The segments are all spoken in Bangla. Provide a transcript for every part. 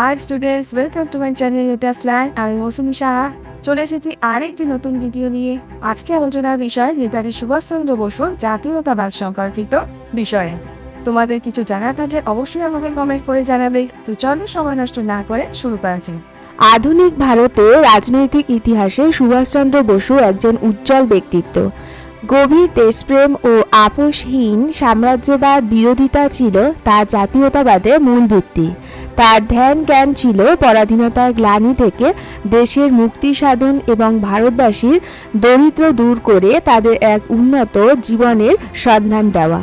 Hi students welcome to my channel এটা স্ল্যাং আমি মৌসুমি সাহা চলে এসেছি আরেকটি নতুন ভিডিও নিয়ে। আজকে আলোচনার বিষয় নেতাজি সুভাষচন্দ্র বসু জাতীয়তাবাদ সম্পর্কিত বিষয়ে। তোমাদের কিছু জানা থাকলে অবশ্যই আমাকে কমেন্ট করে জানাবে। তো চলো সময় নষ্ট না করে শুরু করা যাক। আধুনিক ভারতে রাজনৈতিক ইতিহাসে সুভাষচন্দ্র বসু একজন উজ্জ্বল ব্যক্তিত্ব। গভীর দেশপ্রেম ও আপোষহীন সাম্রাজ্যবাদ বিরোধিতা ছিল তার জাতীয়তাবাদের মূল ভিত্তি। তার ধ্যান জ্ঞান ছিল পরাধীনতার গ্লানি থেকে দেশের মুক্তি সাধন এবং ভারতবাসীর দরিদ্র দূর করে তাদের এক উন্নত জীবনের সন্ধান দেওয়া।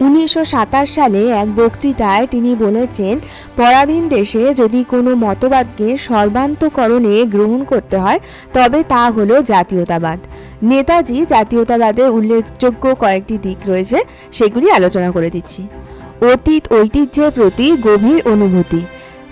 উনিশশো সাতাশ সালে এক বক্তৃতায় তিনি বলেছেন, পরাধীন দেশে যদি কোনো মতবাদকে সর্বান্তকরণে গ্রহণ করতে হয়, তবে তা হলো জাতীয়তাবাদ। নেতাজি জাতীয়তাবাদের উল্লেখযোগ্য কয়েকটি দিক রয়েছে, সেগুলি আলোচনা করে দিচ্ছি। অতীত ঐতিহ্যের প্রতি গভীর অনুভূতি।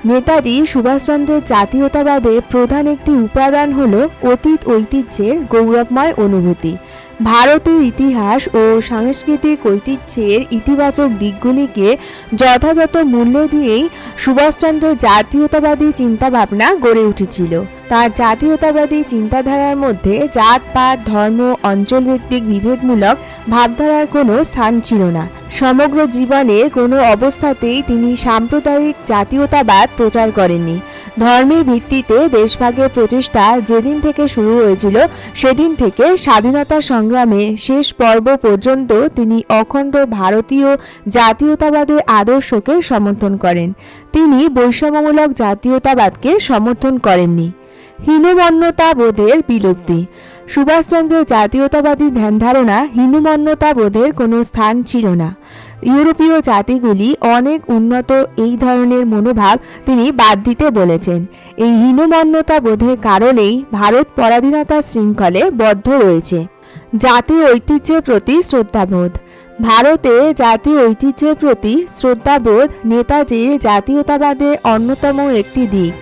নেতাজি সুভাষচন্দ্রের জাতীয়তাবাদের প্রধান একটি উপাদান হল অতীত ঐতিহ্যের গৌরবময় অনুভূতি। ভারতের ইতিহাস ও সাংস্কৃতিক ঐতিহ্যের ইতিবাচক দিকগুলিকে যথাযথ মূল্য দিয়েই সুভাষচন্দ্রের জাতীয়তাবাদী চিন্তাভাবনা গড়ে উঠেছিল। তার জাতীয়তাবাদী চিন্তাধারার মধ্যে জাত, পাত, ধর্ম, অঞ্চলভিত্তিক বিভেদমূলক ভাবধারার কোনো স্থান ছিল না। সমগ্র জীবনে কোনো অবস্থাতেই তিনি সাম্প্রদায়িক জাতীয়তাবাদ প্রচার করেননি। ধর্মের ভিত্তিতে দেশভাগের প্রচেষ্টা যেদিন থেকে শুরু হয়েছিল, সেদিন থেকে স্বাধীনতা সংগ্রামে শেষ পর্ব পর্যন্ত তিনি অখণ্ড ভারতীয় জাতীয়তাবাদের আদর্শকে সমর্থন করেন। তিনি বৈষম্যমূলক জাতীয়তাবাদকে সমর্থন করেননি। হীনমন্যতা বোধের বিলুপ্তি। সুভাষচন্দ্রের জাতীয়তাবাদী ধ্যানধারণা হীনমন্যতা বোধের কোনো স্থান ছিল না। ইউরোপীয় জাতিগুলি অনেক উন্নত এই ধরনের মনোভাব তিনি বাদ দিতে বলেছেন। এই হীনমন্যতা বোধের কারণেই ভারত পরাধীনতা শৃঙ্খলে বদ্ধ রয়েছে। জাতি ঐতিহ্যের প্রতি শ্রদ্ধাবোধ। ভারতে জাতীয় ঐতিহ্যের প্রতি শ্রদ্ধাবোধ নেতাজির জাতীয়তাবাদের অন্যতম একটি দিক।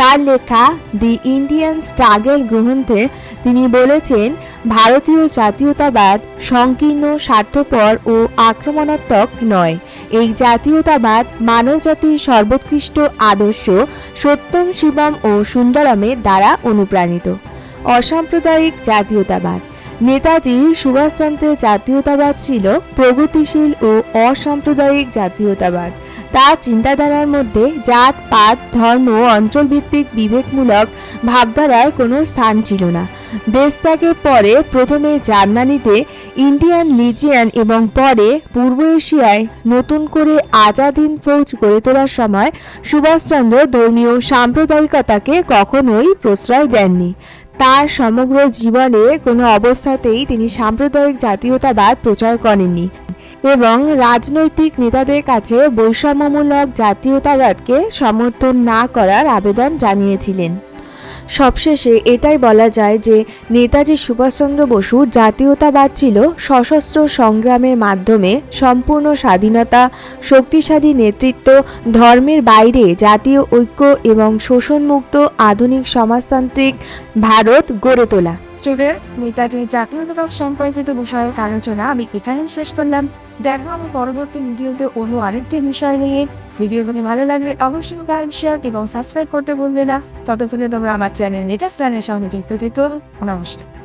তার লেখা দি ইন্ডিয়ান স্ট্রাগল গ্রন্থে তিনি বলেছেন, ভারতীয় জাতীয়তাবাদ সংকীর্ণ, স্বার্থপর ও আক্রমণাত্মক নয়। এই জাতীয়তাবাদ মানবজাতির সর্বোৎকৃষ্ট আদর্শ সত্যম, শিবম ও সুন্দরমের দ্বারা অনুপ্রাণিত। অসাম্প্রদায়িক জাতীয়তাবাদ। নেতাজি সুভাষচন্দ্রের জাতীয়তাবাদ ছিল প্রগতিশীল ও অসাম্প্রদায়িক জাতীয়তাবাদ। তার চিন্তাধারার মধ্যে জাত, পাত, ধর্ম অঞ্চলভিত্তিক বিবেকমূলক ভাবধারার কোনো স্থান ছিল না। দেশ ত্যাগের পরে প্রথমে জার্মানিতে ইন্ডিয়ান লিজিয়ান এবং পরে পূর্ব এশিয়ায় নতুন করে আজাদিন ফৌজ গড়ে তোলার সময় সুভাষচন্দ্র ধর্মীয় সাম্প্রদায়িকতাকে কখনোই প্রশ্রয় দেননি। তার সমগ্র জীবনে কোনো অবস্থাতেই তিনি সাম্প্রদায়িক জাতীয়তাবাদ প্রচার করেননি। এবং রাজনৈতিক নেতাদের কাছে বৈষম্যমূলক জাতীয়তাবাদকে সমর্থন না করার আবেদন জানিয়েছিলেন। সবশেষে এটাই বলা যায় যে নেতাজি সুভাষচন্দ্র বসুর জাতীয়তাবাদ ছিল সশস্ত্র সংগ্রামের মাধ্যমে সম্পূর্ণ স্বাধীনতা, শক্তিশালী নেতৃত্ব, ধর্মের বাইরে জাতীয় ঐক্য এবং শোষণমুক্ত আধুনিক সমাজতান্ত্রিক ভারত গড়ে তোলা। স্টুডেন্টস নেতাদের জাতীয়তাবাদ সম্পর্কিত বিষয়ের আলোচনা আমি এখানে শেষ করলাম। দেখো আমি পরবর্তী ভিডিওতে অন্য আরেকটি বিষয় নিয়ে। ভিডিও ভিডিওগুলি ভালো লাগলে অবশ্যই লাইক শেয়ার এবং সাবস্ক্রাইব করতে ভুলবে না। ততক্ষণে তোমরা আমার চ্যানেল নেটাস চ্যানেলের সঙ্গে যুক্ত থেকো। নমস্কার।